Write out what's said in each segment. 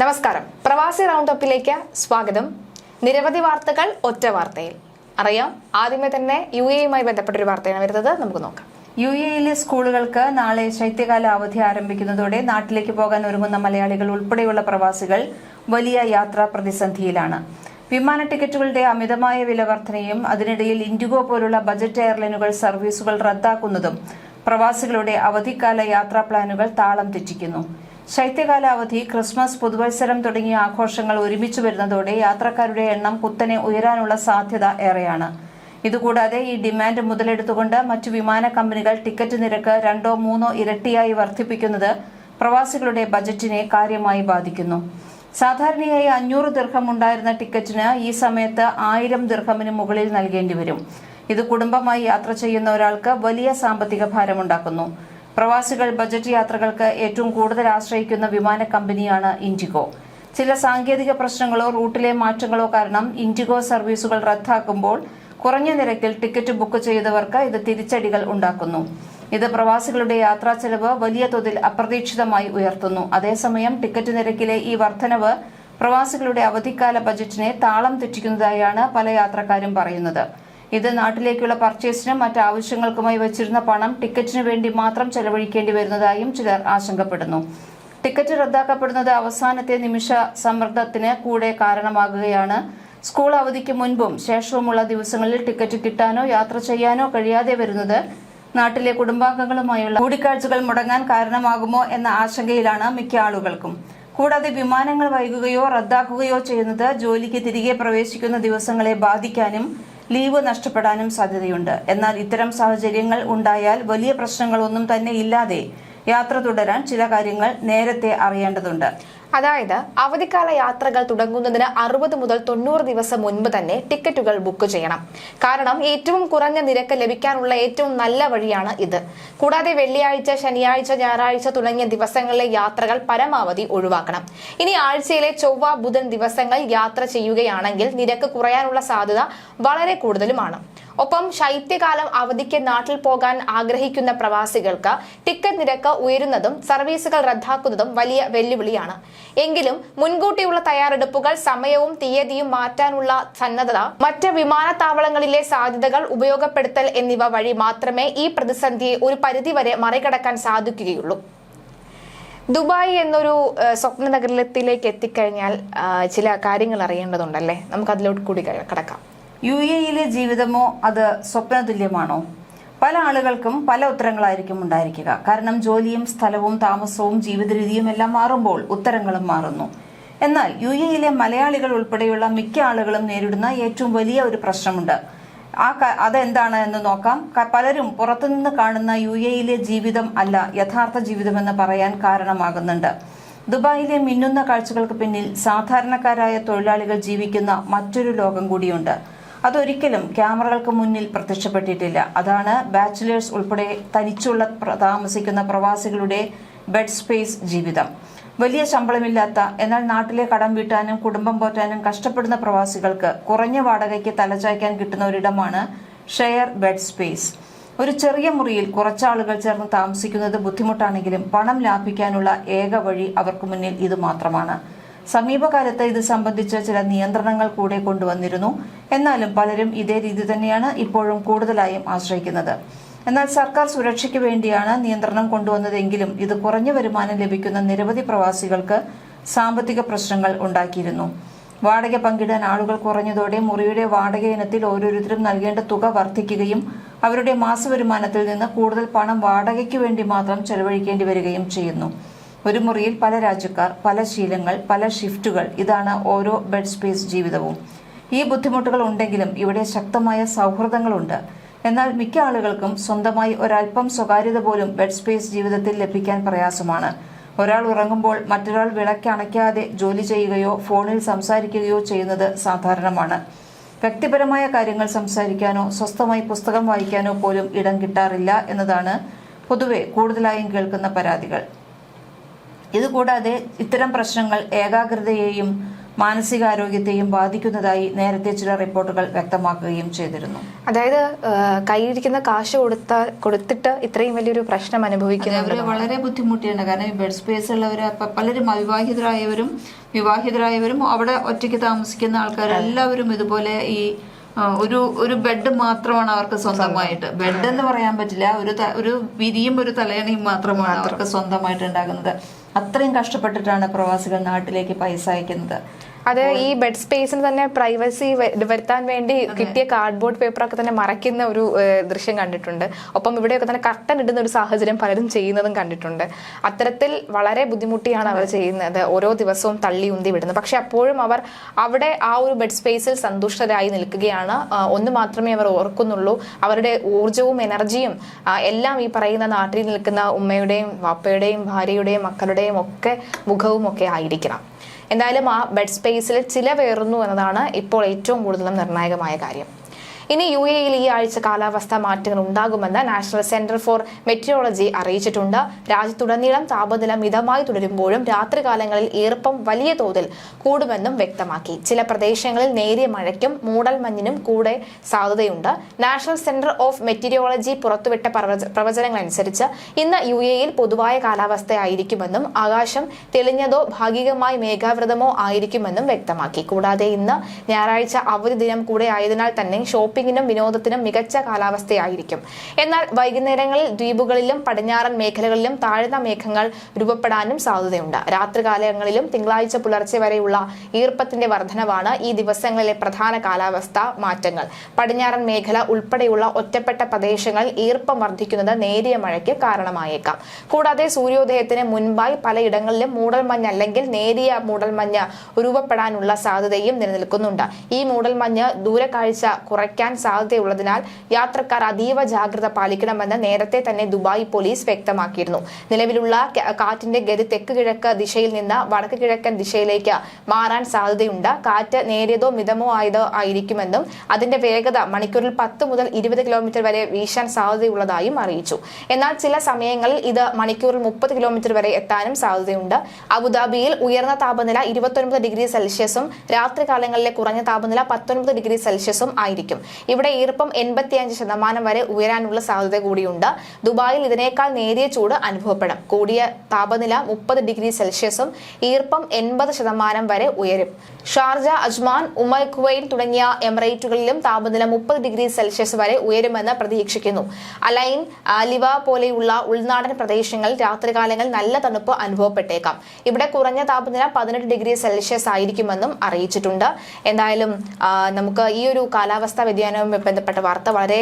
നമസ്കാരം. പ്രവാസി റൗണ്ട് അപ്പിലേക്ക് സ്വാഗതം. നിരവധി വാർത്തകൾ ഒറ്റ വാർത്തയിൽ. അറിയാം ആദ്യമേ തന്നെ യു എയുമായി ബന്ധപ്പെട്ട ഒരു വാർത്തയാണ് വരുന്നത്. നമുക്ക് നോക്കാം. യു എയിലെ സ്കൂളുകൾക്ക് നാളെ ശൈത്യകാല അവധി ആരംഭിക്കുന്നതോടെ നാട്ടിലേക്ക് പോകാൻ ഒരുങ്ങുന്ന മലയാളികൾ ഉൾപ്പെടെയുള്ള പ്രവാസികൾ വലിയ യാത്രാ പ്രതിസന്ധിയിലാണ്. വിമാന ടിക്കറ്റുകളുടെ അമിതമായ വില വർധനയും അതിനിടയിൽ ഇൻഡിഗോ പോലുള്ള ബജറ്റ് എയർലൈനുകൾ സർവീസുകൾ റദ്ദാക്കുന്നതും പ്രവാസികളുടെ അവധിക്കാല യാത്രാ പ്ലാനുകൾ താളം തെറ്റിക്കുന്നു. ശൈത്യകാല അവധി ക്രിസ്മസ് പുതുവത്സരം തുടങ്ങിയ ആഘോഷങ്ങൾ ഒരുമിച്ച് വരുന്നതോടെ യാത്രക്കാരുടെ എണ്ണം കുത്തനെ ഉയരാനുള്ള സാധ്യത ഏറെയാണ്. ഇതുകൂടാതെ ഈ ഡിമാൻഡ് മുതലെടുത്തുകൊണ്ട് മറ്റു വിമാന കമ്പനികൾ ടിക്കറ്റ് നിരക്ക് രണ്ടോ മൂന്നോ ഇരട്ടിയായി വർദ്ധിപ്പിക്കുന്നത് പ്രവാസികളുടെ ബജറ്റിനെ കാര്യമായി ബാധിക്കുന്നു. സാധാരണയായി അഞ്ഞൂറ് ദീർഘം ഉണ്ടായിരുന്ന ടിക്കറ്റിന് ഈ സമയത്ത് ആയിരം ദീർഘമിന് മുകളിൽ നൽകേണ്ടി വരും. ഇത് കുടുംബമായി യാത്ര ചെയ്യുന്ന ഒരാൾക്ക് വലിയ സാമ്പത്തിക ഭാരമുണ്ടാക്കുന്നു. പ്രവാസികൾ ബജറ്റ് യാത്രകൾക്ക് ഏറ്റവും കൂടുതൽ ആശ്രയിക്കുന്ന വിമാന കമ്പനിയാണ് ഇൻഡിഗോ. ചില സാങ്കേതിക പ്രശ്നങ്ങളോ റൂട്ടിലെ മാറ്റങ്ങളോ കാരണം ഇൻഡിഗോ സർവീസുകൾ റദ്ദാക്കുമ്പോൾ കുറഞ്ഞ നിരക്കിൽ ടിക്കറ്റ് ബുക്ക് ചെയ്തവർക്ക് ഇത് തിരിച്ചടികൾ ഉണ്ടാക്കുന്നു. ഇത് പ്രവാസികളുടെ യാത്രാ ചെലവ് വലിയ തോതിൽ അപ്രതീക്ഷിതമായി ഉയർത്തുന്നു. അതേസമയം ടിക്കറ്റ് നിരക്കിലെ ഈ വർധനവ് പ്രവാസികളുടെ അവധിക്കാല ബജറ്റിനെ താളം തെറ്റിക്കുന്നതായാണ് പല യാത്രക്കാരും പറയുന്നത്. ഇത് നാട്ടിലേക്കുള്ള പർച്ചേസിനും മറ്റ് ആവശ്യങ്ങൾക്കുമായി വച്ചിരുന്ന പണം ടിക്കറ്റിനു വേണ്ടി മാത്രം ചെലവഴിക്കേണ്ടി വരുന്നതായും ചിലർ ആശങ്കപ്പെടുന്നു. ടിക്കറ്റ് റദ്ദാക്കപ്പെടുന്നത് അവസാനത്തെ നിമിഷ സമ്മർദ്ദത്തിന് കൂടെ കാരണമാകുകയാണ്. സ്കൂൾ അവധിക്ക് മുൻപും ശേഷവുമുള്ള ദിവസങ്ങളിൽ ടിക്കറ്റ് കിട്ടാനോ യാത്ര ചെയ്യാനോ കഴിയാതെ വരുന്നത് നാട്ടിലെ കുടുംബാംഗങ്ങളുമായുള്ള കൂടിക്കാഴ്ചകൾ മുടങ്ങാൻ കാരണമാകുമോ എന്ന ആശങ്കയിലാണ് മിക്ക ആളുകൾക്കും. കൂടാതെ വിമാനങ്ങൾ വൈകുകയോ റദ്ദാക്കുകയോ ചെയ്യുന്നത് ജോലിക്ക് തിരികെ പ്രവേശിക്കുന്ന ദിവസങ്ങളെ ബാധിക്കാനും ലീവ് നഷ്ടപ്പെടാനും സാധ്യതയുണ്ട്. എന്നാൽ ഇത്തരം സാഹചര്യങ്ങൾ ഉണ്ടായാൽ വലിയ പ്രശ്നങ്ങളൊന്നും തന്നെ ഇല്ലാതെ യാത്ര തുടരാൻ ചില കാര്യങ്ങൾ നേരത്തെ അറിയേണ്ടതുണ്ട്. അതായത് അവധിക്കാല യാത്രകൾ തുടങ്ങുന്നതിന് അറുപത് മുതൽ തൊണ്ണൂറ് ദിവസം മുൻപ് തന്നെ ടിക്കറ്റുകൾ ബുക്ക് ചെയ്യണം. കാരണം ഏറ്റവും കുറഞ്ഞ നിരക്ക് ലഭിക്കാനുള്ള ഏറ്റവും നല്ല വഴിയാണ് ഇത്. കൂടാതെ വെള്ളിയാഴ്ച ശനിയാഴ്ച ഞായറാഴ്ച തുടങ്ങിയ ദിവസങ്ങളിലെ യാത്രകൾ പരമാവധി ഒഴിവാക്കണം. ഇനി ആഴ്ചയിലെ ചൊവ്വ ബുധൻ ദിവസങ്ങൾ യാത്ര ചെയ്യുകയാണെങ്കിൽ നിരക്ക് കുറയാനുള്ള സാധ്യത വളരെ കൂടുതലുമാണ്. ഒപ്പം ശൈത്യകാലം അവധിക്ക് നാട്ടിൽ പോകാൻ ആഗ്രഹിക്കുന്ന പ്രവാസികൾക്ക് ടിക്കറ്റ് നിരക്ക് ഉയരുന്നതും സർവീസുകൾ റദ്ദാക്കുന്നതും വലിയ വെല്ലുവിളിയാണ്. എങ്കിലും മുൻകൂട്ടിയുള്ള തയ്യാറെടുപ്പുകൾ സമയവും തീയതിയും മാറ്റാനുള്ള സന്നദ്ധത മറ്റ് വിമാനത്താവളങ്ങളിലെ സാധ്യതകൾ ഉപയോഗപ്പെടുത്തൽ എന്നിവ വഴി മാത്രമേ ഈ പ്രതിസന്ധിയെ ഒരു പരിധിവരെ മറികടക്കാൻ സാധിക്കുകയുള്ളൂ. ദുബായ് എന്നൊരു സ്വപ്ന നഗരത്തിലേക്ക് എത്തിക്കഴിഞ്ഞാൽ ചില കാര്യങ്ങൾ അറിയേണ്ടതുണ്ടല്ലേ? നമുക്ക് അതിലോട്ട് കൂടി കടക്കാം. യു എയിലെ ജീവിതമോ അത് സ്വപ്നതുല്യമാണോ? പല ആളുകൾക്കും പല ഉത്തരങ്ങളായിരിക്കും ഉണ്ടായിരിക്കുക. കാരണം ജോലിയും സ്ഥലവും താമസവും ജീവിത രീതിയും എല്ലാം മാറുമ്പോൾ ഉത്തരങ്ങളും മാറുന്നു. എന്നാൽ യു എയിലെ മലയാളികൾ ഉൾപ്പെടെയുള്ള മിക്ക ആളുകളും നേരിടുന്ന ഏറ്റവും വലിയ ഒരു പ്രശ്നമുണ്ട്. ആ അതെന്താണ് എന്ന് നോക്കാം. പലരും പുറത്തുനിന്ന് കാണുന്ന യു എയിലെ ജീവിതം അല്ല യഥാർത്ഥ ജീവിതമെന്ന് പറയാൻ കാരണമാകുന്നുണ്ട്. ദുബായിലെ മിന്നുന്ന കാഴ്ചകൾക്ക് പിന്നിൽ സാധാരണക്കാരായ തൊഴിലാളികൾ ജീവിക്കുന്ന മറ്റൊരു ലോകം കൂടിയുണ്ട്. അതൊരിക്കലും ക്യാമറകൾക്ക് മുന്നിൽ പ്രത്യക്ഷപ്പെട്ടിട്ടില്ല. അതാണ് ബാച്ചിലേഴ്സ് ഉൾപ്പെടെ തനിച്ചുള്ള താമസിക്കുന്ന പ്രവാസികളുടെ ബെഡ് സ്പേസ് ജീവിതം. വലിയ ശമ്പളമില്ലാത്ത എന്നാൽ നാട്ടിലെ കടം വീട്ടാനും കുടുംബം പോറ്റാനും കഷ്ടപ്പെടുന്ന പ്രവാസികൾക്ക് കുറഞ്ഞ വാടകയ്ക്ക് തലചായ്ക്കാൻ കിട്ടുന്ന ഒരിടമാണ് ഷെയർ ബെഡ് സ്പേസ്. ഒരു ചെറിയ മുറിയിൽ കുറച്ചാളുകൾ ചേർന്ന് താമസിക്കുന്നത് ബുദ്ധിമുട്ടാണെങ്കിലും പണം ലാഭിക്കാനുള്ള ഏക വഴി അവർക്ക് മുന്നിൽ ഇത് മാത്രമാണ് സമീപകാലത്ത് ഇത് സംബന്ധിച്ച് ചില നിയന്ത്രണങ്ങൾ കൂടെ കൊണ്ടുവന്നിരുന്നു. എന്നാലും പലരും ഇതേ രീതി തന്നെയാണ് ഇപ്പോഴും കൂടുതലായും ആശ്രയിക്കുന്നത്. എന്നാൽ സർക്കാർ സുരക്ഷയ്ക്ക് വേണ്ടിയാണ് നിയന്ത്രണം കൊണ്ടുവന്നതെങ്കിലും ഇത് കുറഞ്ഞ വരുമാനം ലഭിക്കുന്ന നിരവധി പ്രവാസികൾക്ക് സാമ്പത്തിക പ്രശ്നങ്ങൾ ഉണ്ടാക്കിയിരുന്നു. വാടക പങ്കിടാൻ ആളുകൾ കുറഞ്ഞതോടെ മുറിയുടെ വാടക ഇനത്തിൽ ഓരോരുത്തരും നൽകേണ്ട തുക വർദ്ധിക്കുകയും അവരുടെ മാസവരുമാനത്തിൽ നിന്ന് കൂടുതൽ പണം വാടകയ്ക്ക് വേണ്ടി മാത്രം ചെലവഴിക്കേണ്ടി വരികയും ചെയ്യുന്നു. ഒരു മുറിയിൽ പല രാജ്യക്കാർ പല ശീലങ്ങൾ പല ഷിഫ്റ്റുകൾ ഇതാണ് ഓരോ ബെഡ് സ്പേസ് ജീവിതവും. ഈ ബുദ്ധിമുട്ടുകൾ ഉണ്ടെങ്കിലും ഇവിടെ ശക്തമായ സൗഹൃദങ്ങളുണ്ട്. എന്നാൽ മിക്ക ആളുകൾക്കും സ്വന്തമായി ഒരല്പം സ്വകാര്യത പോലും ബെഡ് സ്പേസ് ജീവിതത്തിൽ ലഭിക്കാൻ പ്രയാസമാണ്. ഒരാൾ ഉറങ്ങുമ്പോൾ മറ്റൊരാൾ വിളക്കണയ്ക്കാതെ ജോലി ചെയ്യുകയോ ഫോണിൽ സംസാരിക്കുകയോ ചെയ്യുന്നത് സാധാരണമാണ്. വ്യക്തിപരമായ കാര്യങ്ങൾ സംസാരിക്കാനോ സ്വസ്ഥമായി പുസ്തകം വായിക്കാനോ പോലും ഇടം കിട്ടാറില്ല എന്നതാണ് പൊതുവെ കൂടുതലായും കേൾക്കുന്ന പരാതികൾ. ഇതുകൂടാതെ ഇത്തരം പ്രശ്നങ്ങൾ ഏകാഗ്രതയെയും മാനസികാരോഗ്യത്തെയും ബാധിക്കുന്നതായി നേരത്തെ ചില റിപ്പോർട്ടുകൾ വ്യക്തമാക്കുകയും ചെയ്തിരുന്നു. അതായത് കൈയിരിക്കുന്ന കയ്യിലിരിക്കുന്ന കാശ് കൊടുത്ത കൊടുത്തിട്ട് ഇത്രയും വലിയൊരു പ്രശ്നം അനുഭവിക്കുന്നത് വളരെ ബുദ്ധിമുട്ടിയാണ് കാരണം ഈ ബെഡ് സ്പേസ് ഉള്ളവർ പലരും അവിവാഹിതരായവരും വിവാഹിതരായവരും അവിടെ ഒറ്റയ്ക്ക് താമസിക്കുന്ന ആൾക്കാർ എല്ലാവരും ഇതുപോലെ ഈ ഒരു ഒരു ബെഡ് മാത്രമാണ് അവർക്ക് സ്വന്തമായിട്ട്. ബെഡ് എന്ന് പറയാൻ പറ്റില്ല. ഒരു ഒരു വിരിയും ഒരു തലയണയും മാത്രമാണ് അവർക്ക് സ്വന്തമായിട്ട് ഉണ്ടാകുന്നത്. അത്രയും കഷ്ടപ്പെട്ടിട്ടാണ് പ്രവാസികൾ നാട്ടിലേക്ക് പൈസ അയക്കുന്നത്. അത് ഈ ബെഡ് സ്പേസിന് തന്നെ പ്രൈവസി വരുത്താൻ വേണ്ടി കിട്ടിയ കാർഡ്ബോർഡ് പേപ്പറൊക്കെ തന്നെ മറയ്ക്കുന്ന ഒരു ദൃശ്യം കണ്ടിട്ടുണ്ട്. ഒപ്പം ഇവിടെയൊക്കെ തന്നെ കർട്ടൻ ഇടുന്ന ഒരു സാഹചര്യം പലരും ചെയ്യുന്നതും കണ്ടിട്ടുണ്ട്. അത്തരത്തിൽ വളരെ ബുദ്ധിമുട്ടിയാണ് അവർ ചെയ്യുന്നത്. ഓരോ ദിവസവും തള്ളി ഉന്തി വിടുന്നത്. പക്ഷെ അപ്പോഴും അവർ അവിടെ ആ ഒരു ബെഡ് സ്പേസിൽ സന്തുഷ്ടരായി നിൽക്കുകയാണ്. ഒന്ന് മാത്രമേ അവർ ഓർക്കുന്നുള്ളൂ. അവരുടെ ഊർജവും എനർജിയും എല്ലാം ഈ പറയുന്ന നാട്ടിൽ നിൽക്കുന്ന ഉമ്മയുടെയും വാപ്പയുടെയും ഭാര്യയുടെയും മക്കളുടെയും ഒക്കെ മുഖവും ഒക്കെ ആയിരിക്കണം. എന്തായാലും ആ ബെഡ് സ്പേസിൽ ചിലവേറുന്നു എന്നതാണ് ഇപ്പോൾ ഏറ്റവും കൂടുതലും നിർണായകമായ കാര്യം. ഇനി യു എയിൽ ഈ ആഴ്ച കാലാവസ്ഥ മാറ്റങ്ങൾ ഉണ്ടാകുമെന്ന് നാഷണൽ സെന്റർ ഫോർ മെറ്റിയോളജി അറിയിച്ചിട്ടുണ്ട്. രാജ്യത്തുടനീളം താപനില മിതമായി തുടരുമ്പോഴും രാത്രികാലങ്ങളിൽ ഈർപ്പം വലിയ തോതിൽ കൂടുമെന്നും വ്യക്തമാക്കി. ചില പ്രദേശങ്ങളിൽ നേരിയ മഴയ്ക്കും മൂടൽമഞ്ഞിനും കൂടെ സാധ്യതയുണ്ട്. നാഷണൽ സെന്റർ ഓഫ് മെറ്റീരിയോളജി പുറത്തുവിട്ട പ്രവചനങ്ങൾ അനുസരിച്ച് ഇന്ന് യു എയിൽ പൊതുവായ കാലാവസ്ഥയായിരിക്കുമെന്നും ആകാശം തെളിഞ്ഞതോ ഭാഗികമായി മേഘാവൃതമോ ആയിരിക്കുമെന്നും വ്യക്തമാക്കി. കൂടാതെ ഇന്ന് ഞായറാഴ്ച അവധി ദിനം കൂടെ ആയതിനാൽ തന്നെ ഷോപ്പിംഗിനും വിനോദത്തിനും മികച്ച കാലാവസ്ഥയായിരിക്കും. എന്നാൽ വൈകുന്നേരങ്ങളിൽ ദ്വീപുകളിലും പടിഞ്ഞാറൻ മേഖലകളിലും താഴ്ന്ന മേഘങ്ങൾ രൂപപ്പെടാനും സാധ്യതയുണ്ട്. രാത്രികാലങ്ങളിലും തിങ്കളാഴ്ച പുലർച്ചെ വരെയുള്ള ഈർപ്പത്തിന്റെ വർധനവാണ് ഈ ദിവസങ്ങളിലെ പ്രധാന കാലാവസ്ഥ മാറ്റങ്ങൾ. പടിഞ്ഞാറൻ മേഖല ഉൾപ്പെടെയുള്ള ഒറ്റപ്പെട്ട പ്രദേശങ്ങളിൽ ഈർപ്പം വർദ്ധിക്കുന്നത് നേരിയ മഴയ്ക്ക് കാരണമായേക്കാം. കൂടാതെ സൂര്യോദയത്തിന് മുൻപായി പലയിടങ്ങളിലും മൂടൽമഞ്ഞ് അല്ലെങ്കിൽ നേരിയ മൂടൽമഞ്ഞ് രൂപപ്പെടാനുള്ള സാധ്യതയും നിലനിൽക്കുന്നുണ്ട്. ഈ മൂടൽമഞ്ഞ് ദൂരക്കാഴ്ച കുറയ്ക്കാൻ സാധ്യതയുള്ളതിനാൽ യാത്രക്കാർ അതീവ ജാഗ്രത പാലിക്കണമെന്ന് നേരത്തെ തന്നെ ദുബായ് പോലീസ് വ്യക്തമാക്കിയിരുന്നു. നിലവിലുള്ള കാറ്റിന്റെ ഗതി തെക്ക് കിഴക്ക് ദിശയിൽ നിന്ന് വടക്ക് കിഴക്കൻ ദിശയിലേക്ക് മാറാൻ സാധ്യതയുണ്ട്. കാറ്റ് നേരിയതോ മിതമോ ആയതോ ആയിരിക്കുമെന്നും അതിന്റെ വേഗത മണിക്കൂറിൽ പത്ത് മുതൽ ഇരുപത് കിലോമീറ്റർ വരെ വീശാൻ സാധ്യതയുള്ളതായും അറിയിച്ചു. എന്നാൽ ചില സമയങ്ങളിൽ ഇത് മണിക്കൂറിൽ മുപ്പത് കിലോമീറ്റർ വരെ എത്താനും സാധ്യതയുണ്ട്. അബുദാബിയിൽ ഉയർന്ന താപനില ഇരുപത്തൊൻപത് ഡിഗ്രി സെൽഷ്യസും രാത്രികാലങ്ങളിലെ കുറഞ്ഞ താപനില പത്തൊൻപത് ഡിഗ്രി സെൽഷ്യസും ആയിരിക്കും. ഇവിടെ ഈർപ്പം എൺപത്തിയഞ്ച് ശതമാനം വരെ ഉയരാനുള്ള സാധ്യത കൂടിയുണ്ട്. ദുബായിൽ ഇതിനേക്കാൾ നേരിയ ചൂട് അനുഭവപ്പെടും. കൂടിയ താപനില മുപ്പത് ഡിഗ്രി സെൽഷ്യസും ഈർപ്പം എൺപത് ശതമാനം വരെ ഉയരും. ഷാർജ അജ്മാൻ ഉമർ കുവൈൻ തുടങ്ങിയ എമിറേറ്റുകളിലും താപനില മുപ്പത് ഡിഗ്രി സെൽഷ്യസ് വരെ ഉയരുമെന്ന് പ്രതീക്ഷിക്കുന്നു. അലൈൻ ആലിവ പോലെയുള്ള ഉൾനാടൻ പ്രദേശങ്ങളിൽ രാത്രികാലങ്ങളിൽ നല്ല തണുപ്പ് അനുഭവപ്പെട്ടേക്കാം. ഇവിടെ കുറഞ്ഞ താപനില പതിനെട്ട് ഡിഗ്രി സെൽഷ്യസ് ആയിരിക്കുമെന്നും അറിയിച്ചിട്ടുണ്ട്. എന്തായാലും നമുക്ക് ഈ ഒരു കാലാവസ്ഥാ വ്യതിയാനവുമായി ബന്ധപ്പെട്ട വാർത്ത വളരെ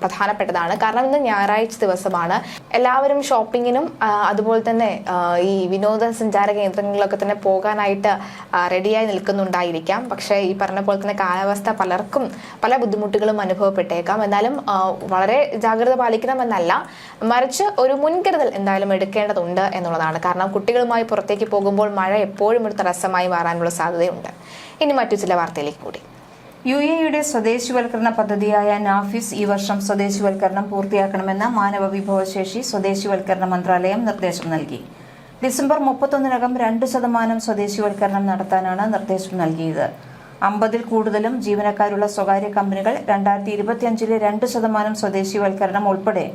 പ്രധാനപ്പെട്ടതാണ്. കാരണം ഇന്ന് ഞായറാഴ്ച ദിവസമാണ്. എല്ലാവരും ഷോപ്പിങ്ങിനും അതുപോലെ തന്നെ ഈ വിനോദസഞ്ചാര കേന്ദ്രങ്ങളിലൊക്കെ തന്നെ പോകാനായിട്ട് റെഡിയായി നിൽക്കുന്നുണ്ടായിരിക്കാം. പക്ഷേ ഈ പറഞ്ഞ പോലെ തന്നെ കാലാവസ്ഥ പലർക്കും പല ബുദ്ധിമുട്ടുകളും അനുഭവപ്പെട്ടേക്കാം. എന്നാലും വളരെ ജാഗ്രത പാലിക്കണമെന്നല്ല മറിച്ച് ഒരു മുൻകരുതൽ എന്തായാലും എടുക്കേണ്ടതുണ്ട് എന്നുള്ളതാണ്. കാരണം കുട്ടികളുമായി പുറത്തേക്ക് പോകുമ്പോൾ മഴ എപ്പോഴും ഒരു തടസ്സമായി മാറാനുള്ള സാധ്യതയുണ്ട്. ഇനി മറ്റു ചില വാർത്തയിലേക്ക് കൂടി. യു എയുടെ സ്വദേശിവൽക്കരണ പദ്ധതിയായ നാഫിസ് ഈ വർഷം സ്വദേശിവൽക്കരണം പൂർത്തിയാക്കണമെന്ന് മാനവ വിഭവശേഷി സ്വദേശിവൽക്കരണ മന്ത്രാലയം നിർദ്ദേശം നൽകി. ഡിസംബർ മുപ്പത്തൊന്നിനകം രണ്ട് ശതമാനം സ്വദേശിവൽക്കരണം നടത്താനാണ് നിർദ്ദേശം നൽകിയത്. അമ്പതിൽ കൂടുതലും ജീവനക്കാരുള്ള സ്വകാര്യ കമ്പനികൾ രണ്ടായിരത്തി ഇരുപത്തിയഞ്ചിലെ രണ്ട് ശതമാനം സ്വദേശിവൽക്കരണം ഉൾപ്പെടെ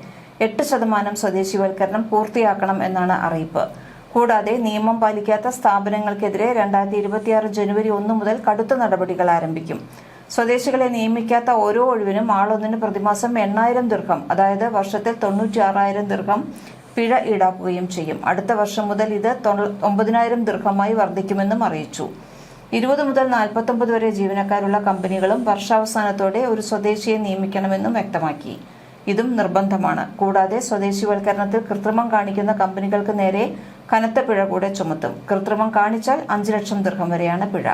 എട്ട് ശതമാനം സ്വദേശിവൽക്കരണം പൂർത്തിയാക്കണം എന്നാണ് അറിയിപ്പ്. കൂടാതെ നിയമം പാലിക്കാത്ത സ്ഥാപനങ്ങൾക്കെതിരെ രണ്ടായിരത്തി ഇരുപത്തിയാറ് ജനുവരി ഒന്ന് മുതൽ കടുത്ത നടപടികൾ ആരംഭിക്കും. സ്വദേശികളെ നിയമിക്കാത്ത ഓരോ ഒഴിവിനും ആളൊന്നിന് പ്രതിമാസം എണ്ണായിരം ദീർഘം അതായത് വർഷത്തിൽ തൊണ്ണൂറ്റി ആറായിരം ദീർഘം പിഴ ഈടാക്കുകയും ചെയ്യും. അടുത്ത വർഷം മുതൽ ഇത് ഒമ്പതിനായിരം ദീർഘമായി വർദ്ധിക്കുമെന്നും അറിയിച്ചു. ഇരുപത് മുതൽ നാൽപ്പത്തൊമ്പത് വരെ ജീവനക്കാരുള്ള കമ്പനികളും വർഷാവസാനത്തോടെ ഒരു സ്വദേശിയെ നിയമിക്കണമെന്നും വ്യക്തമാക്കി. ഇതും നിർബന്ധമാണ്. കൂടാതെ സ്വദേശിവൽക്കരണത്തിൽ കൃത്രിമം കാണിക്കുന്ന കമ്പനികൾക്ക് നേരെ കനത്ത പിഴ കൂടെ ചുമത്തും. കൃത്രിമം കാണിച്ചാൽ അഞ്ച് ലക്ഷം ദീർഘം വരെയാണ് പിഴ.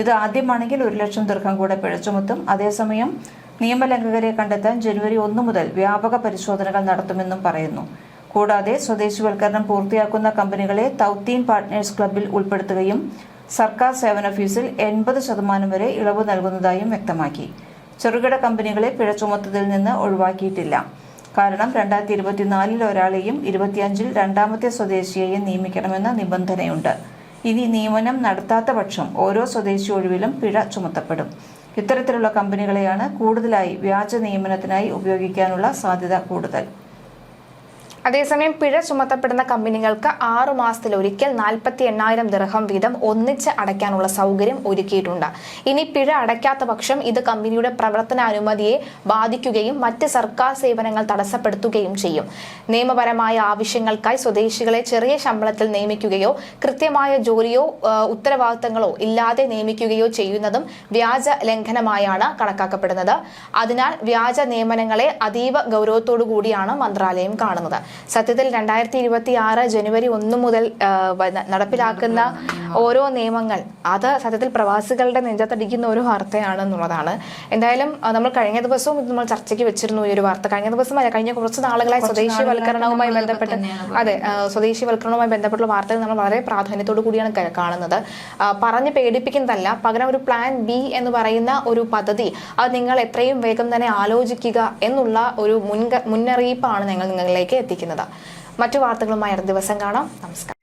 ഇത് ആദ്യമാണെങ്കിൽ ഒരു ലക്ഷം ദീർഘം കൂടെ പിഴച്ചുമുത്തും ചുമത്തും. അതേസമയം നിയമലംഘകരെ കണ്ടെത്താൻ ജനുവരി ഒന്ന് മുതൽ വ്യാപക പരിശോധനകൾ നടത്തുമെന്നും പറയുന്നു. കൂടാതെ സ്വദേശിവൽക്കരണം പൂർത്തിയാക്കുന്ന കമ്പനികളെ തൗത്തീൻ പാർട്ട്നേഴ്സ് ക്ലബിൽ ഉൾപ്പെടുത്തുകയും സർക്കാർ സേവന ഫീസിൽ എൺപത് ശതമാനം വരെ ഇളവ് നൽകുന്നതായും വ്യക്തമാക്കി. ചെറുകിട കമ്പനികളെ പിഴ ചുമത്തതിൽ നിന്ന് ഒഴിവാക്കിയിട്ടില്ല. കാരണം രണ്ടായിരത്തി ഇരുപത്തിനാലിൽ ഒരാളെയും ഇരുപത്തിയഞ്ചിൽ രണ്ടാമത്തെ സ്വദേശിയെയും നിയമിക്കണമെന്ന നിബന്ധനയുണ്ട്. ഇനി നിയമനം നടത്താത്ത പക്ഷം ഓരോ സ്വദേശി ഒഴിവിലും പിഴ ചുമത്തപ്പെടും. ഇത്തരത്തിലുള്ള കമ്പനികളെയാണ് കൂടുതലായി വ്യാജ നിയമനത്തിനായി ഉപയോഗിക്കാനുള്ള സാധ്യത കൂടുതൽ. അതേസമയം പിഴ ചുമത്തപ്പെടുന്ന കമ്പനികൾക്ക് ആറു മാസത്തിലൊരിക്കൽ നാൽപ്പത്തി എണ്ണായിരം ദിർഹം വീതം ഒന്നിച്ച് അടയ്ക്കാനുള്ള സൗകര്യം ഒരുക്കിയിട്ടുണ്ട്. ഇനി പിഴ അടയ്ക്കാത്ത പക്ഷം ഇത് കമ്പനിയുടെ പ്രവർത്തനാനുമതിയെ ബാധിക്കുകയും മറ്റ് സർക്കാർ സേവനങ്ങൾ തടസ്സപ്പെടുത്തുകയും ചെയ്യും. നിയമപരമായ ആവശ്യങ്ങൾക്കായി സ്വദേശികളെ ചെറിയ ശമ്പളത്തിൽ നിയമിക്കുകയോ കൃത്യമായ ജോലിയോ ഉത്തരവാദിത്തങ്ങളോ ഇല്ലാതെ നിയമിക്കുകയോ ചെയ്യുന്നതും വ്യാജ ലംഘനമായാണ് കണക്കാക്കപ്പെടുന്നത്. അതിനാൽ വ്യാജ നിയമനങ്ങളെ അതീവ ഗൗരവത്തോടു കൂടിയാണ് മന്ത്രാലയം കാണുന്നത്. സത്യത്തിൽ രണ്ടായിരത്തി ഇരുപത്തി ആറ് ജനുവരി ഒന്ന് മുതൽ നടപ്പിലാക്കുന്ന ഓരോ നിയമങ്ങൾ അത് സത്യത്തിൽ പ്രവാസികളുടെ നെഞ്ചത്തടിക്കുന്ന ഒരു വാർത്തയാണ് എന്നുള്ളതാണ്. എന്തായാലും നമ്മൾ കഴിഞ്ഞ ദിവസവും ഇത് നമ്മൾ ചർച്ചയ്ക്ക് വെച്ചിരുന്നു ഈ ഒരു വാർത്ത. കഴിഞ്ഞ ദിവസമല്ല കഴിഞ്ഞ കുറച്ച് നാളുകളായി സ്വദേശിവൽക്കരണവുമായി ബന്ധപ്പെട്ട് അതെ സ്വദേശിവൽക്കരണവുമായി ബന്ധപ്പെട്ടുള്ള വാർത്തകൾ നമ്മൾ വളരെ പ്രാധാന്യത്തോടു കൂടിയാണ് കാണുന്നത്. പറഞ്ഞ് പേടിപ്പിക്കുന്നതല്ല പകരം ഒരു പ്ലാൻ ബി എന്ന് പറയുന്ന ഒരു പദ്ധതി അത് നിങ്ങൾ എത്രയും വേഗം തന്നെ ആലോചിക്കുക എന്നുള്ള ഒരു മുൻക മുന്നറിയിപ്പാണ് ഞങ്ങൾ നിങ്ങളിലേക്ക് എത്തിക്കുന്നത്. മറ്റു വാർത്തകളുമായി അടുത്ത ദിവസം കാണാം. നമസ്കാരം.